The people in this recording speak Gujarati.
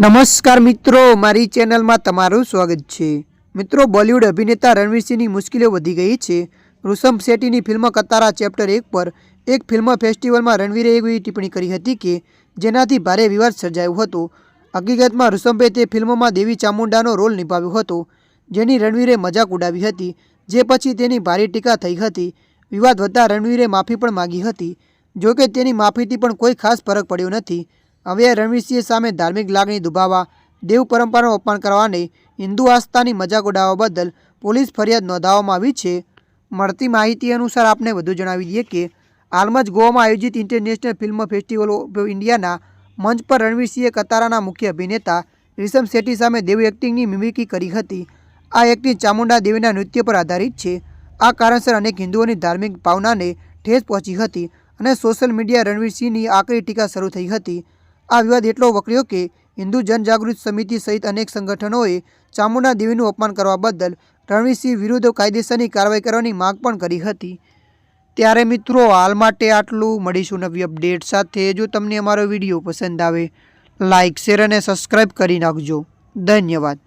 નમસ્કાર મિત્રો, મારી ચેનલમાં તમારું સ્વાગત છે. મિત્રો, બોલિવૂડ અભિનેતા રણવીરસિંહની મુશ્કેલીઓ વધી ગઈ છે. ઋષભ શેટ્ટીની ફિલ્મ કતારા ચેપ્ટર એક પર એક ફિલ્મ ફેસ્ટિવલમાં રણવીરે એવી ટિપ્પણી કરી હતી કે, જેનાથી ભારે વિવાદ સર્જાયો હતો. હકીકતમાં, ઋષભે તે ફિલ્મમાં દેવી ચામુંડાનો રોલ નિભાવ્યો હતો, જેની રણવીરે મજાક ઉડાવી હતી, જે પછી તેની ભારે ટીકા થઈ હતી. વિવાદ વધતા રણવીરે માફી પણ માગી હતી. જોકે, તેની માફીથી પણ કોઈ ખાસ ફરક પડ્યો નથી. હવે રણવીરસિંહ સામે ધાર્મિક લાગણી દુભાવવા, દેવ પરંપરાનું અપમાન કરવાને, હિન્દુ આસ્થાની મજાક ઉડાવવા બદલ પોલીસ ફરિયાદ નોંધાવવામાં આવી છે. મળતી માહિતી અનુસાર આપને વધુ જણાવી દઈએ કે, હાલમાં જ ગોવામાં આયોજિત ઇન્ટરનેશનલ ફિલ્મ ફેસ્ટિવલ ઓફ ઇન્ડિયાના મંચ પર રણવીરસિંહે કતારાના મુખ્ય અભિનેતા રિશમ શેટ્ટી સામે દેવ એક્ટિંગની મિમિકી કરી હતી. આ એક્ટિંગ ચામુંડા દેવીના નૃત્ય પર આધારિત છે. આ કારણસર અનેક હિન્દુઓની ધાર્મિક ભાવનાને ઠેસ પહોંચી હતી અને સોશિયલ મીડિયા રણવીરસિંહની આકરી ટીકા શરૂ થઈ હતી. આ વિવાદ એટલો વકર્યો કે હિન્દુ જનજાગૃત સમિતિ સહિત અનેક સંગઠનોએ ચામુંડા દેવીનું અપમાન કરવા બદલ રણવીરસિંહ વિરુદ્ધ કાયદેસરની કાર્યવાહી કરવાની માંગ પણ કરી હતી. ત્યારે મિત્રો, હાલ માટે આટલું. મળીશું નવી અપડેટ સાથે. જો તમને અમારો વીડિયો પસંદ આવે લાઇક શેર અને સબસ્ક્રાઈબ કરી નાખજો. ધન્યવાદ.